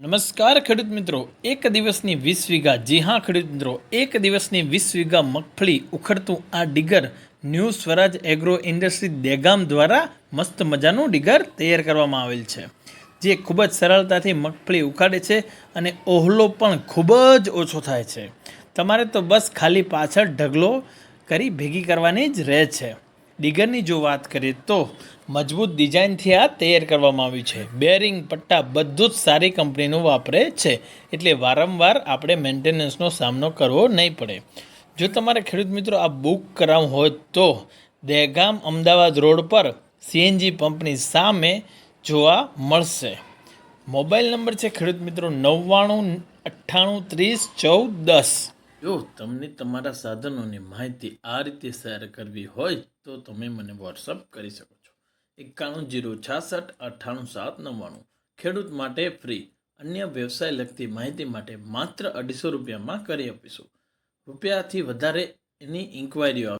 નમસ્કાર ખેડૂત મિત્રો, એક દિવસની વીસ વીઘા, જી હા ખેડૂત મિત્રો, એક દિવસની વીસ વીઘા મગફળી ઉખડતું આ digger new Swaraj agro industry Dehgam દ્વારા મસ્ત મજાનું ડિગર તૈયાર કરવામાં આવેલ છે. જે ખૂબ જ સરળતાથી મગફળી ઉખાડે છે અને ઓહલો પણ ખૂબ જ ઓછો થાય છે. તમારે તો બસ ખાલી પાછળ ઢગલો કરી ભેગી કરવાની જ રહે છે. ડીગરની જો વાત કરીએ તો મજબૂત ડિઝાઇનથી આ તૈયાર કરવામાં આવ્યું છે. બેરિંગ પટ્ટા બધું જ સારી કંપનીનું વાપરે છે. એટલે વારંવાર આપણે મેન્ટેનન્સનો સામનો કરવો નહીં પડે. જો તમારે ખેડૂત મિત્રો આ બુક કરાવવું હોય તો દહેગામ અમદાવાદ રોડ પર સીએનજી પંપની સામે જોવા મળશે. મોબાઈલ નંબર છે ખેડૂત મિત્રો નવ્વાણું, અઠ્ઠાણું, ત્રીસ, ચૌદ, દસ. જો તમને તમારા સાધનોની માહિતી આ રીતે શેર કરવી હોય, તો તમે મને વોટ્સઅપ કરી શકો છો. એકાણું જીરો છાસઠ અઠ્ઠાણું સાત નવ્વાણું. ખેડૂત માટે ફ્રી અન્ય વ્યવસાય લગતી માહિતી માટે માત્ર અઢીસો રૂપિયામાં કરી આપીશું. રૂપિયાથી વધારે એની ઇન્ક્વાયરીઓ